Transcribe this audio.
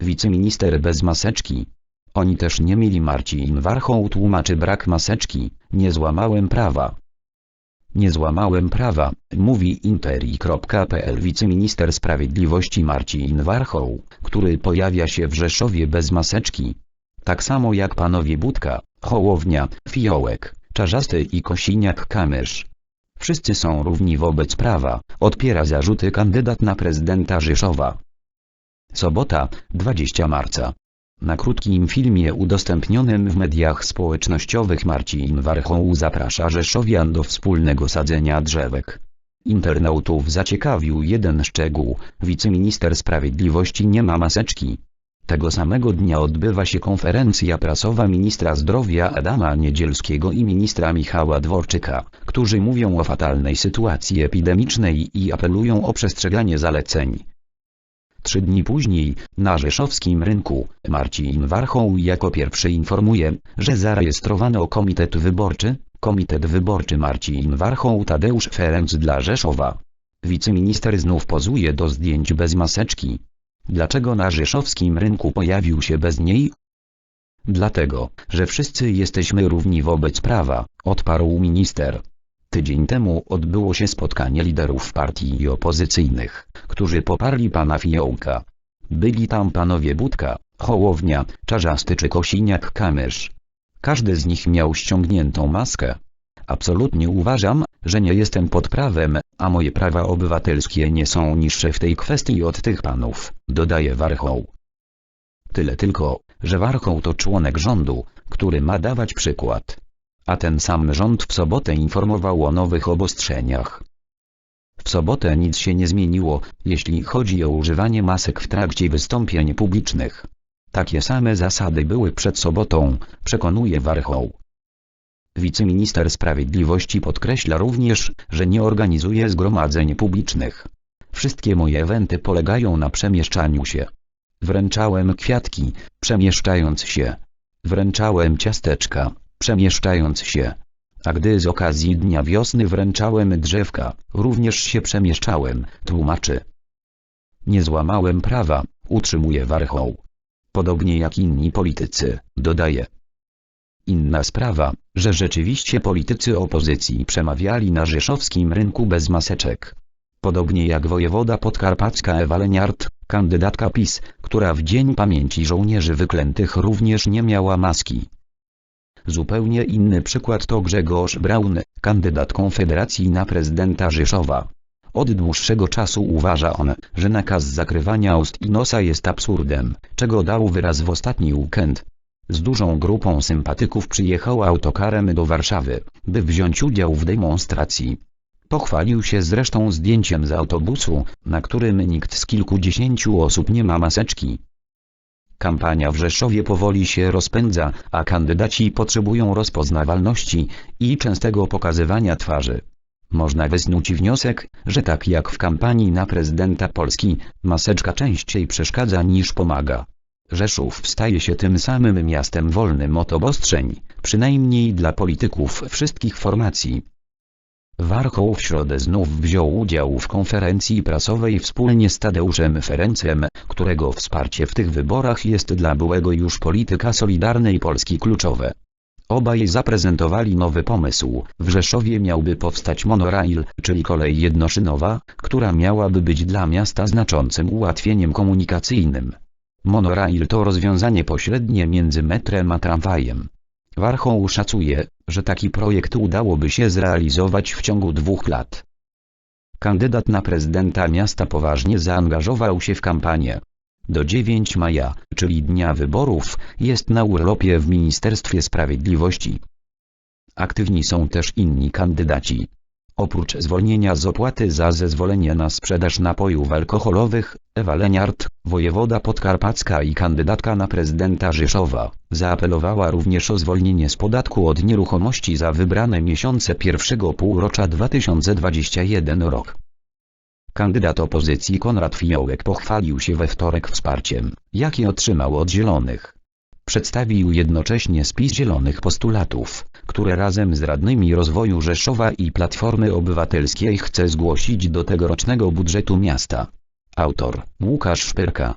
Wiceminister bez maseczki. Oni też nie mieli Marcin Warchoł tłumaczy brak maseczki, nie złamałem prawa. Nie złamałem prawa, mówi interi.pl wiceminister sprawiedliwości Marcin Warchoł, który pojawia się w Rzeszowie bez maseczki. Tak samo jak panowie Budka, Hołownia, Fiołek, Czarzasty i Kosiniak-Kamysz. Wszyscy są równi wobec prawa, odpiera zarzuty kandydat na prezydenta Rzeszowa. Sobota, 20 marca. Na krótkim filmie udostępnionym w mediach społecznościowych Marcin Warchoł zaprasza Rzeszowian do wspólnego sadzenia drzewek. Internautów zaciekawił jeden szczegół, wiceminister sprawiedliwości nie ma maseczki. Tego samego dnia odbywa się konferencja prasowa ministra zdrowia Adama Niedzielskiego i ministra Michała Dworczyka, którzy mówią o fatalnej sytuacji epidemicznej i apelują o przestrzeganie zaleceń. Trzy dni później, na rzeszowskim rynku, Marcin Warchoł jako pierwszy informuje, że zarejestrowano komitet wyborczy, komitet wyborczy Marcin Warchoł Tadeusz Ferenc dla Rzeszowa. Wiceminister znów pozuje do zdjęć bez maseczki. Dlaczego na rzeszowskim rynku pojawił się bez niej? Dlatego, że wszyscy jesteśmy równi wobec prawa, odparł minister. Tydzień temu odbyło się spotkanie liderów partii opozycyjnych, którzy poparli pana Fiołka. Byli tam panowie Budka, Hołownia, Czarzasty czy Kosiniak-Kamysz. Każdy z nich miał ściągniętą maskę. Absolutnie uważam, że nie jestem pod prawem, a moje prawa obywatelskie nie są niższe w tej kwestii od tych panów, dodaje Warchoł. Tyle tylko, że Warchoł to członek rządu, który ma dawać przykład. A ten sam rząd w sobotę informował o nowych obostrzeniach. W sobotę nic się nie zmieniło, jeśli chodzi o używanie masek w trakcie wystąpień publicznych. Takie same zasady były przed sobotą, przekonuje Warchoł. Wiceminister Sprawiedliwości podkreśla również, że nie organizuje zgromadzeń publicznych. Wszystkie moje eventy polegają na przemieszczaniu się. Wręczałem kwiatki, przemieszczając się. Wręczałem ciasteczka, przemieszczając się. A gdy z okazji Dnia Wiosny wręczałem drzewka, również się przemieszczałem, tłumaczy. Nie złamałem prawa, utrzymuje Warchoł. Podobnie jak inni politycy, dodaje. Inna sprawa, że rzeczywiście politycy opozycji przemawiali na rzeszowskim rynku bez maseczek. Podobnie jak wojewoda podkarpacka Ewa Leniart, kandydatka PiS, która w Dzień Pamięci Żołnierzy Wyklętych również nie miała maski. Zupełnie inny przykład to Grzegorz Braun, kandydat Konfederacji na prezydenta Rzeszowa. Od dłuższego czasu uważa on, że nakaz zakrywania ust i nosa jest absurdem, czego dał wyraz w ostatni weekend. Z dużą grupą sympatyków przyjechał autokarem do Warszawy, by wziąć udział w demonstracji. Pochwalił się zresztą zdjęciem z autobusu, na którym nikt z kilkudziesięciu osób nie ma maseczki. Kampania w Rzeszowie powoli się rozpędza, a kandydaci potrzebują rozpoznawalności i częstego pokazywania twarzy. Można wysnuć wniosek, że tak jak w kampanii na prezydenta Polski, maseczka częściej przeszkadza niż pomaga. Rzeszów staje się tym samym miastem wolnym od obostrzeń, przynajmniej dla polityków wszystkich formacji. Warchoł w środę znów wziął udział w konferencji prasowej wspólnie z Tadeuszem Ferencem, którego wsparcie w tych wyborach jest dla byłego już polityka Solidarnej Polski kluczowe. Obaj zaprezentowali nowy pomysł. W Rzeszowie miałby powstać monorail, czyli kolej jednoszynowa, która miałaby być dla miasta znaczącym ułatwieniem komunikacyjnym. Monorail to rozwiązanie pośrednie między metrem a tramwajem. Warchoł szacuje, że taki projekt udałoby się zrealizować w ciągu dwóch lat. Kandydat na prezydenta miasta poważnie zaangażował się w kampanię. Do 9 maja, czyli dnia wyborów, jest na urlopie w Ministerstwie Sprawiedliwości. Aktywni są też inni kandydaci. Oprócz zwolnienia z opłaty za zezwolenie na sprzedaż napojów alkoholowych, Ewa Leniart, wojewoda podkarpacka i kandydatka na prezydenta Rzeszowa, zaapelowała również o zwolnienie z podatku od nieruchomości za wybrane miesiące pierwszego półrocza 2021 rok. Kandydat opozycji Konrad Fiołek pochwalił się we wtorek wsparciem, jakie otrzymał od Zielonych. Przedstawił jednocześnie spis zielonych postulatów, które razem z radnymi rozwoju Rzeszowa i Platformy Obywatelskiej chce zgłosić do tegorocznego budżetu miasta. Autor Łukasz Szpyrka